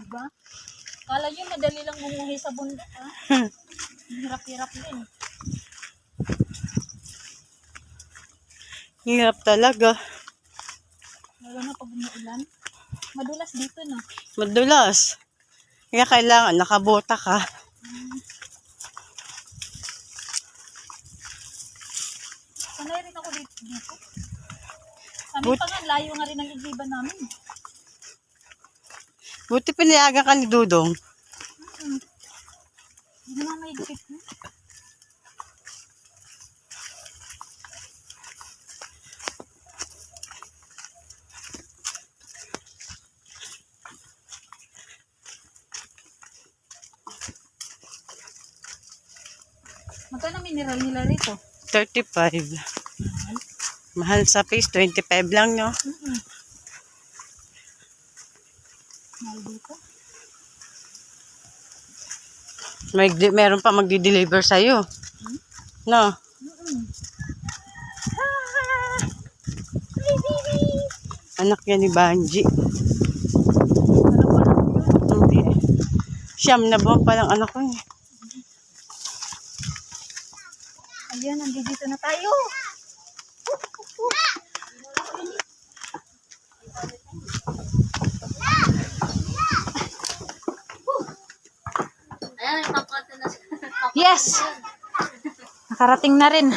Diba? Kala nyo madali lang bumuhay sa bundok, ha? Hirap-hirap din. Hirap talaga. Lalo na pag umuulan. Madulas dito, no? Madulas. Kaya kailangan nakabota ka. Sanay rin ako dito. dito. Sabi But- pa nga, layo nga rin ang igiban namin. Buti pinayagan ka ni Dudong. Hindi naman may higpit mo. Magkano mineral nila rito? 35. Mahal sa face, 25 lang, no? Mm-mm. Mahal dito? May, meron pa magdi-deliver sa'yo. No? Mm-mm. Anak yan ni Banji. Hindi. Siyam na buwan pa lang anak ko. eh. Ayan, nandito na tayo. Yes! Nakarating na rin.